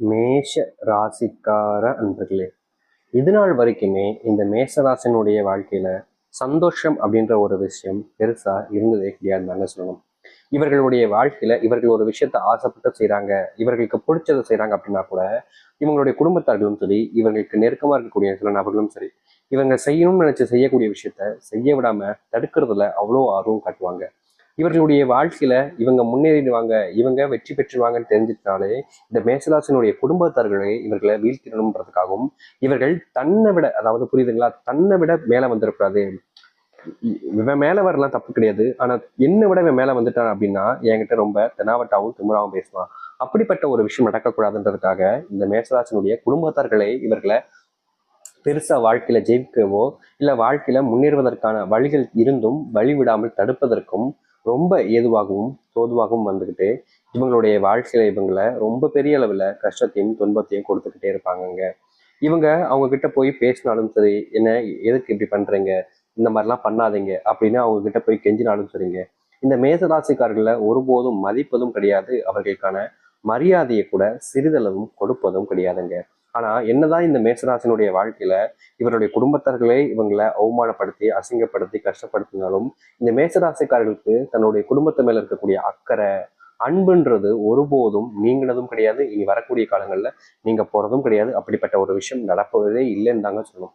மேஷ ராசிக்கார அன்பர்களே இது நாள் வரைக்குமே இந்த மேஷராசினுடைய வாழ்க்கையில சந்தோஷம் அப்படின்ற ஒரு விஷயம் பெருசா இருந்ததே கிடையாதுன்னு சொல்லணும். இவர்களுடைய வாழ்க்கையில இவர்கள் ஒரு விஷயத்த ஆசைப்பட்டு செய்யறாங்க இவர்களுக்கு பிடிச்சதை செய்யறாங்க அப்படின்னா கூட இவங்களுடைய குடும்பத்தார்களும் சரி இவர்களுக்கு நெருக்கமா இருக்கக்கூடிய சில நபர்களும் சரி இவங்க செய்யணும்னு நினைச்சு செய்யக்கூடிய விஷயத்த செய்ய விடாம தடுக்கிறதுல அவ்வளோ ஆர்வம் காட்டுவாங்க. இவர்களுடைய வாழ்க்கையில இவங்க முன்னேறிடுவாங்க இவங்க வெற்றி பெற்றுவாங்கன்னு தெரிஞ்சிட்டாலே இந்த மேசராசினுடைய குடும்பத்தார்களை இவர்களை வீழ்த்திடணுன்றதுக்காகவும் இவர்கள் தன்னை விட அதாவது புரியுதுங்களா? தன்னை விட மேல வந்துடக்கூடாது இவன் மேல வரலாம் தப்பு கிடையாது. ஆனா என்னை விட இவன் மேல வந்துட்டான் அப்படின்னா என்கிட்ட ரொம்ப தெனாவட்டாவும் திமுறாவும் பேசுவான். அப்படிப்பட்ட ஒரு விஷயம் நடக்கக்கூடாதுன்றதுக்காக இந்த மேசராசினுடைய குடும்பத்தார்களே இவர்களை பெருசா வாழ்க்கையில ஜெயிக்கவோ இல்ல வாழ்க்கையில முன்னேறுவதற்கான வழிகள் இருந்தும் வழி விடாமல் தடுப்பதற்கும் ரொம்ப ஏதுவாகவும் தோதுவாகவும் வந்துக்கிட்டு இவங்களுடைய வாழ்க்கையில இவங்களை ரொம்ப பெரிய அளவில் கஷ்டத்தையும் துன்பத்தையும் கொடுத்துக்கிட்டே இருப்பாங்கங்க. இவங்க அவங்க கிட்ட போய் பேசினாலும் சரி என்ன எதுக்கு இப்படி பண்றீங்க? இந்த மாதிரிலாம் பண்ணாதீங்க அப்படின்னு அவங்க கிட்ட போய் கெஞ்சினாலும் சரிங்க. இந்த மேசராசிக்காரர்களை ஒருபோதும் மதிப்பதும் கிடையாது அவர்களுக்கான மரியாதையை கூட சிறிதளவும் கொடுப்பதும் கிடையாதுங்க. ஆனா என்னதான் இந்த மேசராசினுடைய வாழ்க்கையில இவருடைய குடும்பத்தார்களே இவங்களை அவமானப்படுத்தி அசிங்கப்படுத்தி கஷ்டப்படுத்தினாலும் இந்த மேசராசிக்காரர்களுக்கு தன்னுடைய குடும்பத்து மேல இருக்கக்கூடிய அக்கறை அன்புன்றது ஒருபோதும் நீங்கினதும் கிடையாது. இனி வரக்கூடிய காலங்கள்ல நீங்க போறதும் கிடையாது. அப்படிப்பட்ட ஒரு விஷயம் நடப்பதே இல்லைன்னு தாங்க சொல்லணும்.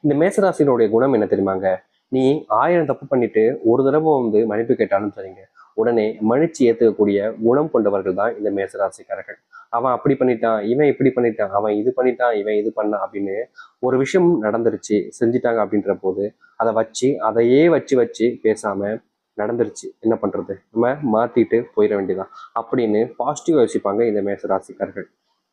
இந்த மேசராசினுடைய குணம் என்ன தெரியுமாங்க? நீ ஆயிரம் தப்பு பண்ணிட்டு ஒரு தடவை வந்து மன்னிப்பு கேட்டாலும் சரிங்க. உடனே மன்னிச்சு ஏற்றுக்கக்கூடிய குணம் கொண்டவர்கள் தான் இந்த மேசராசிக்காரர்கள். அவன் அப்படி பண்ணிட்டான் இவன் இப்படி பண்ணிட்டான் அவன் இது பண்ணிட்டான் இவன் இது பண்ணான் அப்படின்னு ஒரு விஷயம் நடந்துருச்சு செஞ்சிட்டாங்க அப்படின்ற போது அதை வச்சு அதையே வச்சு வச்சு பேசாம நடந்துருச்சு. என்ன பண்றது? நம்ம மாத்திட்டு போயிட வேண்டியதான் அப்படின்னு பாசிட்டிவ் யோசிப்பாங்க இந்த மேசராசிக்காரர்கள்.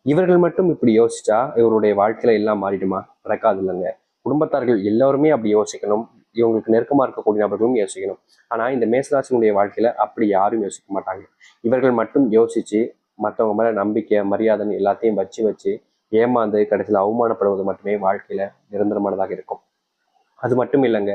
இவர்கள் மட்டும் இப்படி யோசிச்சா இவருடைய வாழ்க்கையில எல்லாம் மாறிடுமா? நடக்காது இல்லைங்க. குடும்பத்தார்கள் எல்லாருமே அப்படி யோசிக்கணும். இவங்களுக்கு நெருக்கமா இருக்கக்கூடிய நபர்களும் யோசிக்கணும். ஆனா இந்த மேசராசினுடைய வாழ்க்கையில அப்படி யாரும் யோசிக்க மாட்டாங்க. இவர்கள் மட்டும் யோசிச்சு மற்றவங்க மேல நம்பிக்கை மரியாதைன்னு எல்லாத்தையும் வச்சு வச்சு ஏமாந்து கடைசியில் அவமானப்படுவது மட்டுமே வாழ்க்கையில நிரந்தரமானதாக இருக்கும். அது மட்டும் இல்லைங்க.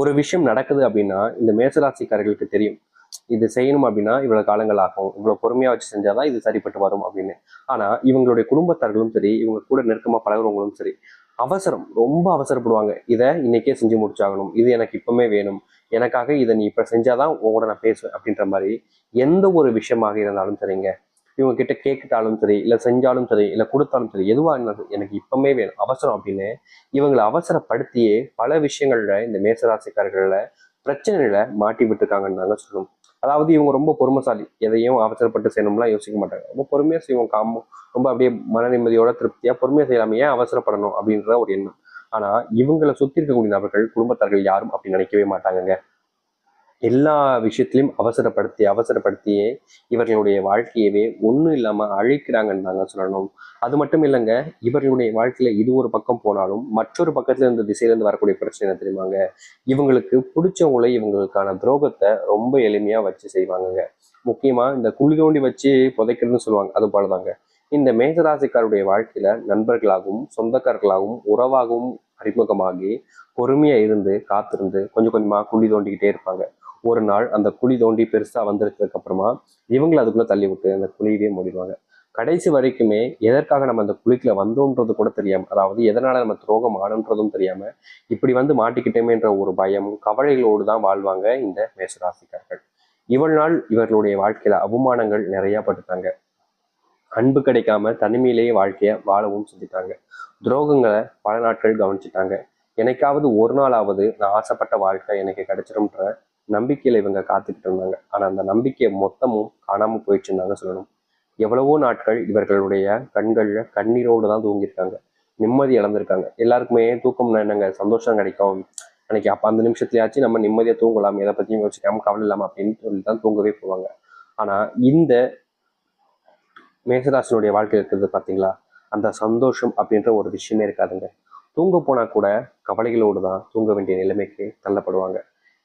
ஒரு விஷயம் நடக்குது அப்படின்னா இந்த மேசராசிக்காரர்களுக்கு தெரியும். இது செய்யணும் அப்படின்னா இவ்வளவு காலங்கள் ஆகும். இவ்வளவு பொறுமையா வச்சு செஞ்சாதான் இது சரிப்பட்டு வரும் அப்படின்னு. ஆனா இவங்களுடைய குடும்பத்தார்களும் சரி இவங்க கூட நெருக்கமா பழகுறவங்களும் சரி அவசரம் ரொம்ப அவசரப்படுவாங்க. இதை இன்னைக்கே செஞ்சு முடிச்சாகணும். இது எனக்கு இப்பவுமே வேணும். எனக்காக இதை நீ இப்போ செஞ்சாதான் உங்களோட நான் பேசுவேன் அப்படின்ற மாதிரி எந்த ஒரு விஷயமாக இருந்தாலும் சரிங்க. இவங்க கிட்ட கேட்டுட்டாலும் சரி இல்லை செஞ்சாலும் சரி இல்லை கொடுத்தாலும் சரி எதுவாக இருந்தாலும் எனக்கு இப்பவுமே வேணும். அவசரம் அப்படின்னு இவங்களை அவசரப்படுத்தியே பல விஷயங்கள்ல இந்த மேசராசிக்காரர்களில் பிரச்சனைகளை மாட்டி விட்டுருக்காங்கன்னு தாங்க சொல்லணும். அதாவது இவங்க ரொம்ப பொறுமைசாலி. எதையும் அவசரப்பட்டு செய்யணும்லாம் யோசிக்க மாட்டாங்க. ரொம்ப பொறுமையாக செய்வோம். காமம் ரொம்ப அப்படியே மன நிம்மதியோட திருப்தியாக பொறுமையாக செய்யலாம ஏன் அவசரப்படணும்? அப்படின்ற ஒரு எண்ணம். ஆனா இவங்களை சுத்தி இருக்கக்கூடிய நபர்கள் குடும்பத்தார்கள் யாரும் அப்படி நினைக்கவே மாட்டாங்கங்க. எல்லா விஷயத்திலையும் அவசரப்படுத்தி அவசரப்படுத்தியே இவர்களுடைய வாழ்க்கையவே ஒன்றும் இல்லாமல் அழிக்கிறாங்கன்னு தாங்க சொல்லணும். அது மட்டும் இல்லைங்க இவர்களுடைய வாழ்க்கையில் இது ஒரு பக்கம் போனாலும் மற்றொரு பக்கத்துல இருந்து திசையிலேருந்து வரக்கூடிய பிரச்சனை தெரியுமாங்க? இவங்களுக்கு பிடிச்சவங்கள இவங்களுக்கான துரோகத்தை ரொம்ப எளிமையாக வச்சு செய்வாங்கங்க. முக்கியமாக இந்த குழி தோண்டி வச்சு புதைக்கிறதுன்னு சொல்லுவாங்க அது போலதாங்க. இந்த மேசராசிக்காருடைய வாழ்க்கையில நண்பர்களாகவும் சொந்தக்காரர்களாகவும் உறவாகவும் அறிமுகமாகி பொறுமையா இருந்து காத்திருந்து கொஞ்சம் கொஞ்சமா குழி தோண்டிக்கிட்டே இருப்பாங்க. ஒரு நாள் அந்த குழி தோண்டி பெருசா வந்திருக்கிறதுக்கு அப்புறமா இவங்களை அதுக்குள்ள தள்ளி விட்டு அந்த குழியவே மூடிடுவாங்க. கடைசி வரைக்குமே எதற்காக நம்ம அந்த குழிக்குள்ள வந்தோன்றது கூட தெரியாம அதாவது எதனால நம்ம துரோகம் ஆனன்றதும் தெரியாம இப்படி வந்து மாட்டிக்கிட்டோமேன்ற ஒரு பயம் கவலைகளோடு தான் வாழ்வாங்க இந்த மேசராசிக்காரர்கள் இவள் நாள் இவர்களுடைய வாழ்க்கையில அவமானங்கள் நிறைய பட்டுட்டாங்க. அன்பு கிடைக்காம தனிமையிலேயே வாழ்க்கைய வாழவும் செஞ்சுட்டாங்க துரோகங்களை பல நாட்கள் கவனிச்சுட்டாங்க. எனக்காவது ஒரு நாளாவது நான் ஆசைப்பட்ட வாழ்க்கை எனக்கு கிடைச்சிரும்ன்ற நம்பிக்கையில் இவங்க காத்துக்கிட்டு இருந்தாங்க. ஆனால் அந்த நம்பிக்கை மொத்தமும் காணாமல் போயிடுச்சுன்னு சொல்லணும். எவ்வளவோ நாட்கள் இவர்களுடைய கண்களில் கண்ணீரோடு தான் தூங்கியிருக்காங்க. நிம்மதி இழந்திருக்காங்க. எல்லாருக்குமே தூக்கம்னா என்னங்க? சந்தோஷம் கிடைக்கும். அன்னைக்கு அப்போ அந்த நிமிஷத்துலயாச்சும் நம்ம நிம்மதியாக தூங்கலாம். எதை பற்றியும் யோசிக்காம கவலை இல்லாமல் அப்படின்னு சொல்லி தான் தூங்கவே போவாங்க. ஆனால் இந்த மேகராசனுடைய வாழ்க்கை இருக்கிறது பார்த்தீங்களா அந்த சந்தோஷம் அப்படின்ற ஒரு விஷயமே இருக்காதுங்க. தூங்க போனால் கூட கவலைகளோடு தான் தூங்க வேண்டிய நிலைமைக்கு தள்ளப்படுவாங்க.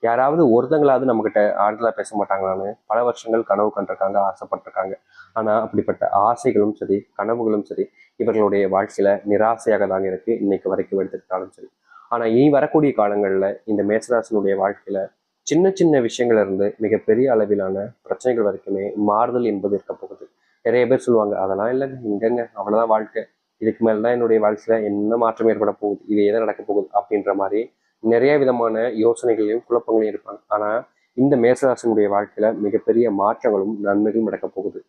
யாராவது ஒருத்தங்களாவது நம்மகிட்ட ஆறுதலா பேச மாட்டாங்களான்னு பல வருஷங்கள் கனவு கண்டிருக்காங்க ஆசைப்பட்டிருக்காங்க. ஆனால் அப்படிப்பட்ட ஆசைகளும் சரி கனவுகளும் சரி இவர்களுடைய வாழ்க்கையில் நிராசையாக தாங்க இருக்குது இன்னைக்கு வரைக்கும் எடுத்துக்கிட்டாலும் சரி. ஆனால் இனி வரக்கூடிய காலங்களில் இந்த மேசராசனுடைய வாழ்க்கையில் சின்ன சின்ன விஷயங்கள்ல இருந்து மிகப்பெரிய அளவிலான பிரச்சனைகள் வரைக்குமே மாறுதல் என்பது இருக்க போகுது. நிறைய பேர் சொல்லுவாங்க அதெல்லாம் இல்லைங்க இங்கங்க அவ்வளோதான் வாழ்க்கை. இதுக்கு மேலே தான் என்னுடைய வாழ்க்கையில் என்ன மாற்றம் ஏற்பட போகுது? இது எதை நடக்க போகுது? அப்படின்ற மாதிரி நிறைய விதமான யோசனைகளையும் குழப்பங்களையும் இருப்பாங்க. ஆனால் இந்த மேசராசனுடைய வாழ்க்கையில மிகப்பெரிய மாற்றங்களும் நன்மைகளும் நடக்க போகுது.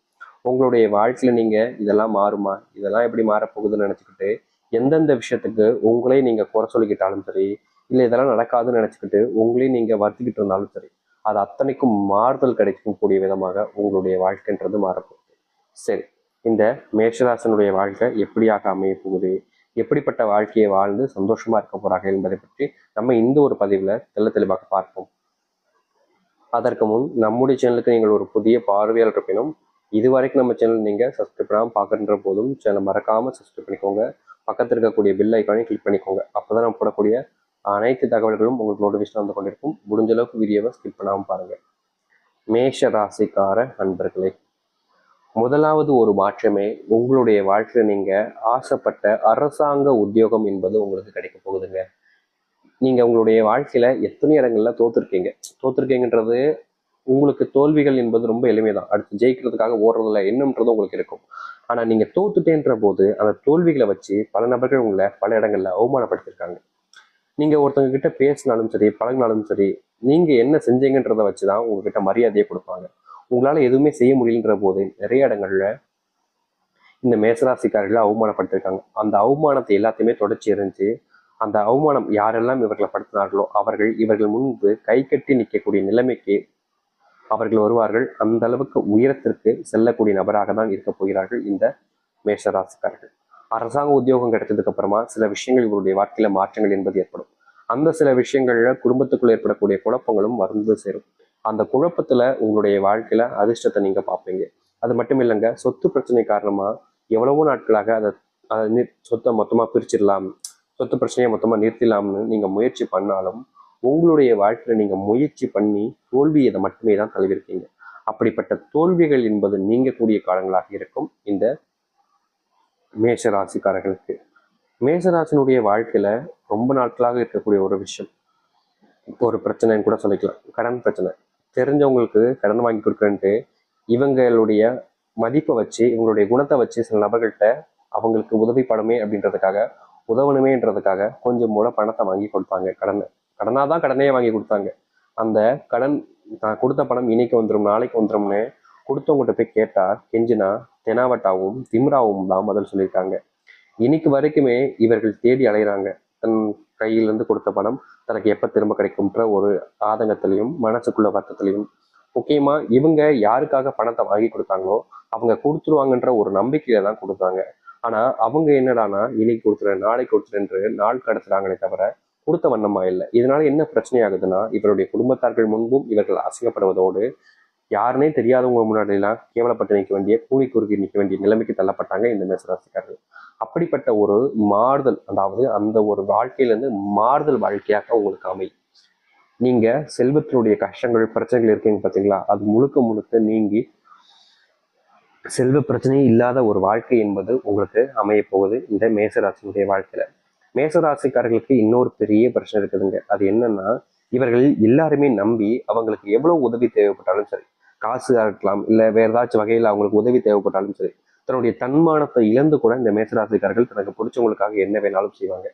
உங்களுடைய வாழ்க்கையில நீங்க இதெல்லாம் மாறுமா? இதெல்லாம் எப்படி மாறப்போகுதுன்னு நினச்சிக்கிட்டு எந்தெந்த விஷயத்துக்கு உங்களே நீங்க குறை சொல்லிக்கிட்டாலும் சரி இல்லை இதெல்லாம் நடக்காதுன்னு நினச்சிக்கிட்டு உங்களையும் நீங்க வருத்திக்கிட்டு இருந்தாலும் சரி அது அத்தனைக்கும் மாறுதல் கிடைக்கும் கூடிய விதமாக உங்களுடைய வாழ்க்கைன்றது மாறப்போகுது சரி இந்த மேஷராசனுடைய வாழ்க்கை எப்படியாக அமைய போகுது? எப்படிப்பட்ட வாழ்க்கையை வாழ்ந்து சந்தோஷமா இருக்க போறார்கள் என்பதை பற்றி நம்ம இந்த ஒரு பதிவுல தெள்ள தெளிவாக பார்ப்போம். அதற்கு முன் நம்முடைய சேனலுக்கு நீங்கள் ஒரு புதிய பார்வையாளர் இருப்பினும் இதுவரைக்கும் நம்ம சேனல் நீங்க சப்ஸ்கிரைப் பண்ணாமல் பார்க்குற போதும் சேனல் மறக்காம சப்ஸ்கிரைப் பண்ணிக்கோங்க. பக்கத்தில் இருக்கக்கூடிய பில் ஐக்கானே கிளிக் பண்ணிக்கோங்க. அப்போதான் நம்ம போடக்கூடிய அனைத்து தகவல்களும் உங்களுக்கு நோட்டிஃபிகேஷன் வந்து கொண்டிருக்கும். முடிஞ்ச அளவுக்கு வீடியோவை ஸ்கிப் பண்ணாமல் பாருங்க. மேஷ ராசிக்கார நண்பர்களே முதலாவது ஒரு மாற்றமே உங்களுடைய வாழ்க்கையில நீங்கள் ஆசைப்பட்ட அரசாங்க உத்தியோகம் என்பது உங்களுக்கு கிடைக்க போகுதுங்க. நீங்கள் உங்களுடைய வாழ்க்கையில எத்தனை இடங்கள்ல தோத்துருக்கீங்க? தோத்துருக்கீங்கன்றது உங்களுக்கு தோல்விகள் என்பது ரொம்ப எளிமைதான். அடுத்து ஜெயிக்கிறதுக்காக ஓடுறதுல என்னன்றது உங்களுக்கு இருக்கும். ஆனா நீங்க தோத்துட்டேன்ற போது அந்த தோல்விகளை வச்சு பல நபர்கள் உங்களை பல இடங்களில் அவமானப்படுத்திருக்காங்க நீங்க ஒருத்தவங்க கிட்ட பேசினாலும் சரி பழகினாலும் சரி நீங்க என்ன செஞ்சீங்கன்றதை வச்சுதான் உங்ககிட்ட மரியாதையை கொடுப்பாங்க. உங்களால எதுவுமே செய்ய முடியலன்ற போது நிறைய இடங்கள்ல இந்த மேசராசிக்காரர்களை அவமானப்படுத்திருக்காங்க. அந்த அவமானத்தை எல்லாத்தையுமே தொடர்ச்சி இருந்துச்சு அந்த அவமானம் யாரெல்லாம் இவர்களை படுத்தினார்களோ அவர்கள் இவர்கள் முன்பு கை கட்டி நிற்கக்கூடிய நிலைமைக்கு அவர்கள் வருவார்கள். அந்த அளவுக்கு உயரத்திற்கு செல்லக்கூடிய நபராக தான் இருக்க போகிறார்கள் இந்த மேஷராசிக்காரர்கள் அரசாங்க உத்தியோகம் கிடைச்சதுக்கு அப்புறமா சில விஷயங்கள் இவருடைய வாழ்க்கையில மாற்றங்கள் என்பது ஏற்படும். அந்த சில விஷயங்கள்ல குடும்பத்துக்குள்ள ஏற்படக்கூடிய குழப்பங்களும் வந்து சேரும். அந்த குழப்பத்தில் உங்களுடைய வாழ்க்கையில் அதிர்ஷ்டத்தை நீங்கள் பார்ப்பீங்க. அது மட்டும் இல்லைங்க சொத்து பிரச்சனை காரணமாக எவ்வளவோ நாட்களாக அதை அதை சொத்தை மொத்தமாக பிரிச்சிடலாம் சொத்து பிரச்சனையை மொத்தமாக நிறுத்திடலாம்னு நீங்கள் முயற்சி பண்ணாலும் உங்களுடைய வாழ்க்கையில் நீங்கள் முயற்சி பண்ணி தோல்வியை மட்டுமே தான் தழுவிருக்கீங்க அப்படிப்பட்ட தோல்விகள் என்பது நீங்கக்கூடிய காலங்களாக இருக்கும் இந்த மேஷ ராசிக்காரர்களுக்கு வாழ்க்கையில் ரொம்ப நாட்களாக இருக்கக்கூடிய ஒரு விஷயம். இப்போ ஒரு பிரச்சனைன்னு கூட சொல்லிக்கலாம். கடன் பிரச்சனை. தெரிஞ்சவங்களுக்கு கடன் வாங்கி கொடுக்குறேன்ட்டு இவங்களுடைய மதிப்பை வச்சு இவங்களுடைய குணத்தை வச்சு சில நபர்கள்ட்ட அவங்களுக்கு உதவி படமே அப்படின்றதுக்காக உதவணுமேன்றதுக்காக கொஞ்சம் மூல பணத்தை வாங்கி கொடுப்பாங்க. கடனை. கடனாக தான் கடனையே வாங்கி கொடுத்தாங்க. அந்த கடன் நான் கொடுத்த பணம் இன்னைக்கு வந்துடும் நாளைக்கு வந்துடும்னு கொடுத்தவங்ககிட்ட போய் கேட்டால் கெஞ்சினா தெனாவட்டாவும் திம்ராவும் தான் பதில் சொல்லியிருக்காங்க. இன்னைக்கு வரைக்குமே இவர்கள் தேடி அலைகிறாங்க தன் கையிலிருந்து கொடுத்த பணம் தனக்கு எப்ப திரும்ப கிடைக்கும்ன்ற ஒரு ஆதங்கத்திலையும் மனசுக்குள்ள வருத்தத்திலையும். முக்கியமா இவங்க யாருக்காக பணத்தை வாங்கி கொடுத்தாங்களோ அவங்க கொடுத்துருவாங்கன்ற ஒரு நம்பிக்கையில தான் கொடுத்தாங்க. ஆனா அவங்க என்னடானா இன்னைக்கு கொடுத்துறேன் நாளைக்கு கொடுத்துறேன்னு நாள் கடத்துறாங்களே தவிர கொடுத்த வண்ணமா இல்லை. இதனால என்ன பிரச்சனை ஆகுதுன்னா இவருடைய குடும்பத்தார்கள் முன்பும் இவர்கள் அசிங்கப்படுவதோடு யாருனே தெரியாதவங்க முன்னாடி எல்லாம் கேவலப்பட்டு நிற்க வேண்டிய கூலி குறுக்கி நிற்க வேண்டிய நிலைமைக்கு தள்ளப்பட்டாங்க இந்த மேசராசிக்காரர்கள். அப்படிப்பட்ட ஒரு மாறுதல் அதாவது அந்த ஒரு வாழ்க்கையிலேருந்து மாறுதல் வாழ்க்கையாக உங்களுக்கு அமை நீங்க செல்வத்தினுடைய கஷ்டங்கள் பிரச்சனைகள் இருக்கீங்க பார்த்தீங்களா அது முழுக்க முழுக்க நீங்கி செல்வ பிரச்சனையே இல்லாத ஒரு வாழ்க்கை என்பது உங்களுக்கு அமைய போகுது இந்த மேசராசினுடைய வாழ்க்கையில. மேசராசிக்காரர்களுக்கு இன்னொரு பெரிய பிரச்சனை இருக்குதுங்க. அது என்னன்னா இவர்கள் எல்லாருமே நம்பி அவங்களுக்கு எவ்வளவு உதவி தேவைப்பட்டாலும் சரி காசா இருக்கலாம் இல்லை வேறு ஏதாச்சும் வகையில் அவங்களுக்கு உதவி தேவைப்பட்டாலும் சரி தன்னுடைய தன்மானத்தை இழந்து கூட இந்த மேசராசிக்காரர்கள் தனக்கு பிடிச்சவங்களுக்காக என்ன வேணாலும் செய்வாங்க.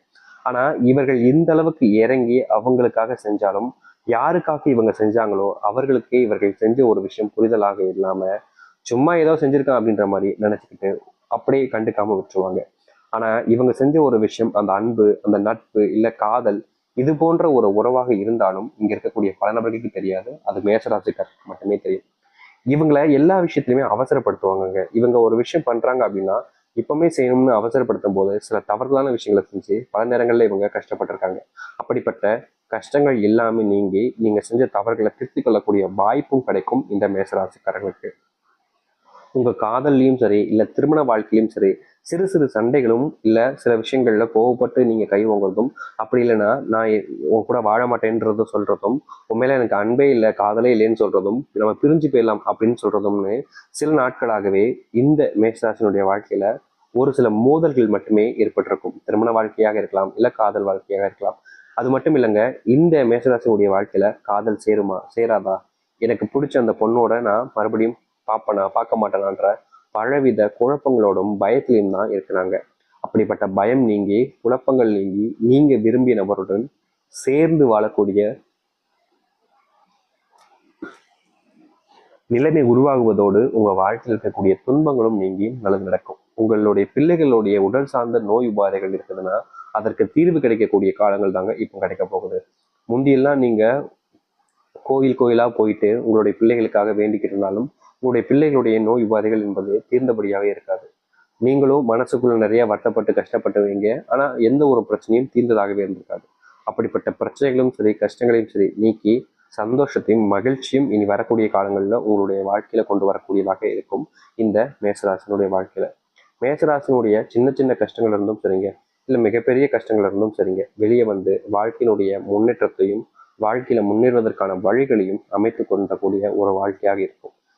ஆனால் இவர்கள் இந்த அளவுக்கு இறங்கி அவங்களுக்காக செஞ்சாலும் யாருக்காக இவங்க செஞ்சாங்களோ அவர்களுக்கே இவர்கள் செஞ்ச ஒரு விஷயம் புரிதலாக இல்லாமல் சும்மா ஏதோ செஞ்சுருக்கான் அப்படின்ற மாதிரி நினச்சிக்கிட்டு அப்படியே கண்டுக்காமல் விட்டுருவாங்க. ஆனால் இவங்க செஞ்ச ஒரு விஷயம் அந்த அன்பு அந்த நட்பு இல்லை காதல் இது போன்ற ஒரு உறவாக இருந்தாலும் இங்கே இருக்கக்கூடிய பல நபர்களுக்கு தெரியாது. அது மேசராசிக்காரருக்கு மட்டுமே தெரியும். இவங்களை எல்லா விஷயத்துலையுமே அவசரப்படுத்துவாங்கங்க. இவங்க ஒரு விஷயம் பண்றாங்க அப்படின்னா இப்பவுமே செய்யணும்னு அவசரப்படுத்தும் போது சில தவறுதலான விஷயங்களை செஞ்சு பல நேரங்களில் இவங்க கஷ்டப்பட்டிருக்காங்க. அப்படிப்பட்ட கஷ்டங்கள் எல்லாமே நீங்கி நீங்க செஞ்ச தவறுகளை திருத்திக் கொள்ளக்கூடிய வாய்ப்பும் கிடைக்கும் இந்த மேசராசிக்காரங்களுக்கு உங்கள் காதல்லையும் சரி இல்லை திருமண வாழ்க்கையிலும் சரி சிறு சிறு சண்டைகளும் இல்லை சில விஷயங்களில் கோவப்பட்டு நீங்கள் கை வாங்குறதும் அப்படி இல்லைன்னா நான் உன் கூட வாழ மாட்டேன்றது சொல்கிறதும் உன் மேலே எனக்கு அன்பே இல்லை காதலே இல்லைன்னு சொல்கிறதும் நம்ம பிரிஞ்சு போயிடலாம் அப்படின்னு சொல்கிறதும்னு சில நாட்களாகவே இந்த மேஷராசினுடைய வாழ்க்கையில் ஒரு சில மோதல்கள் மட்டுமே ஏற்பட்டிருக்கும். திருமண வாழ்க்கையாக இருக்கலாம் இல்லை காதல் வாழ்க்கையாக இருக்கலாம். அது மட்டும் இல்லைங்க இந்த மேஷராசினுடைய வாழ்க்கையில் காதல் சேருமா சேராதா? எனக்கு பிடிச்ச அந்த பொண்ணோட நான் மறுபடியும் பார்ப்பனா பார்க்க மாட்டேனான்ற பலவித குழப்பங்களோடும் பயத்திலையும் தான் இருக்கிறாங்க. அப்படிப்பட்ட பயம் நீங்கி குழப்பங்கள் நீங்கி நீங்க விரும்பிய நபருடன் சேர்ந்து வாழக்கூடிய நிலைமை உருவாகுவதோடு உங்க வாழ்க்கையில் இருக்கக்கூடிய துன்பங்களும் நீங்கி நல்லது நடக்கும். உங்களுடைய பிள்ளைகளுடைய உடல் சார்ந்த நோய் உபாதைகள் இருக்குதுன்னா அதற்கு தீர்வு கிடைக்கக்கூடிய காலங்கள் தாங்க இப்போ கிடைக்க போகுது. முந்தியெல்லாம் நீங்க கோயில் கோயிலா போயிட்டு உங்களுடைய பிள்ளைகளுக்காக வேண்டிக்கிட்டு இருந்தாலும் உங்களுடைய பிள்ளைகளுடைய நோய் உபாதைகள் என்பது தீர்ந்தபடியாகவே இருக்காது. நீங்களும் மனசுக்குள்ள நிறைய வருத்தப்பட்டு கஷ்டப்பட்டுவீங்க ஆனால் எந்த ஒரு பிரச்சனையும் தீர்ந்ததாகவே இருந்திருக்காது. அப்படிப்பட்ட பிரச்சனைகளும் சரி கஷ்டங்களையும் சரி நீக்கி சந்தோஷத்தையும் மகிழ்ச்சியும் இனி வரக்கூடிய காலங்களில் உங்களுடைய வாழ்க்கையில கொண்டு வரக்கூடியதாக இருக்கும் இந்த மேசராசனுடைய வாழ்க்கையில. மேசராசனுடைய சின்ன சின்ன கஷ்டங்கள் இருந்தும் சரிங்க. இல்லை மிகப்பெரிய கஷ்டங்கள் இருந்தும் சரிங்க. வெளியே வந்து வாழ்க்கையினுடைய முன்னேற்றத்தையும் வாழ்க்கையில முன்னேறுவதற்கான வழிகளையும் அமைத்து கொண்டக்கூடிய ஒரு வாழ்க்கையாக இருக்கும்.